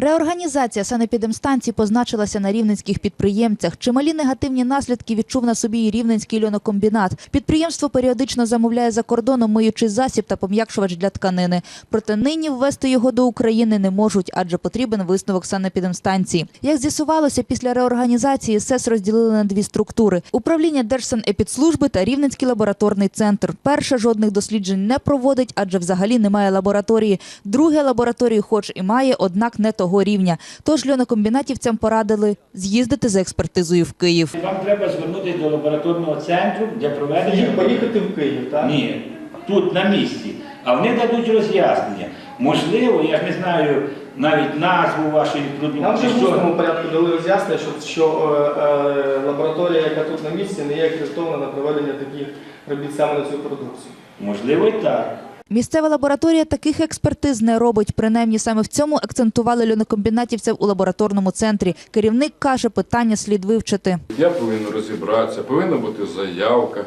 Реорганізація санепідемстанцій позначилася на рівненських підприємцях. Чималі негативні наслідки відчув на собі і рівненський льонокомбінат. Підприємство періодично замовляє за кордоном миючий засіб та пом'якшувач для тканини. Проте нині ввести його до України не можуть, адже потрібен висновок санепідемстанції. Як з'ясувалося, після реорганізації СЕС розділили на дві структури: управління Держсанепідслужби та Рівненський лабораторний центр. Перше жодних досліджень не проводить, адже взагалі немає лабораторії. Друге лабораторію, хоч і має, однак не того рівня. Тож льонокомбінатівцям порадили з'їздити за експертизою в Київ. Вам треба звернутися до лабораторного центру для проведення. Поїхати в Київ, так? Ні, тут на місці. А вони дадуть роз'яснення. Можливо, я ж не знаю навіть назву вашої Нам вже в усному порядку дали роз'яснення, що, що е, е, лабораторія, яка тут на місці, не є акредитована на проведення таких робіт саме на цю продукцію. Можливо, і так. Місцева лабораторія таких експертиз не робить. Принаймні саме в цьому акцентували льонокомбінатівців у лабораторному центрі. Керівник каже, питання слід вивчити. Я повинен розібратися, повинна бути заявка.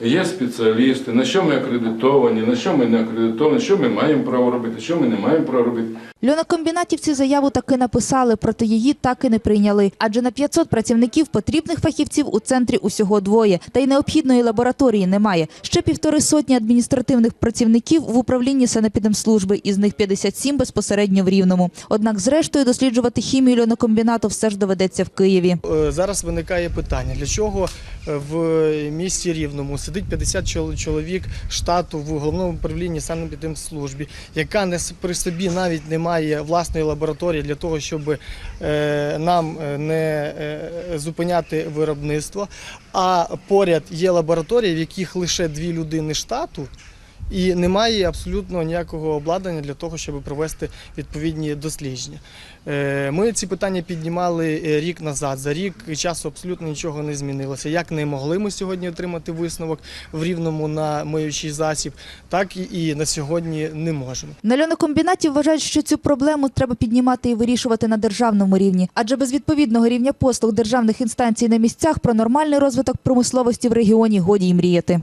Є спеціалісти, на що ми акредитовані, на що ми не акредитовані, що ми маємо право робити, що ми не маємо право робити. Льонокомбінатівці заяву таки написали, проте її так і не прийняли. Адже на 500 працівників потрібних фахівців у центрі усього двоє, та й необхідної лабораторії немає. Ще півтори сотні адміністративних працівників в управлінні санепідемслужби, із них 57 безпосередньо в Рівному. Однак, зрештою, досліджувати хімію льонокомбінату все ж доведеться в Києві. Е, Зараз виникає питання, для чого е, в місті Рівному сидить 50 чол- чоловік штату в головному управлінні санепідемслужбі, яка не при собі навіть не має власної лабораторії для того, щоб е, нам е, не е, зупиняти виробництво. А поряд є лабораторії, в яких лише дві людини штату. І немає абсолютно ніякого обладнання для того, щоб провести відповідні дослідження. Е, Ми ці питання піднімали е, рік назад. За рік часу абсолютно нічого не змінилося. Як не могли ми сьогодні отримати висновок в рівному на миючий засіб, так і- на сьогодні не можемо. На льонокомбінаті вважають, що цю проблему треба піднімати і вирішувати на державному рівні. Адже без відповідного рівня послуг державних інстанцій на місцях про нормальний розвиток промисловості в регіоні годі й мріяти.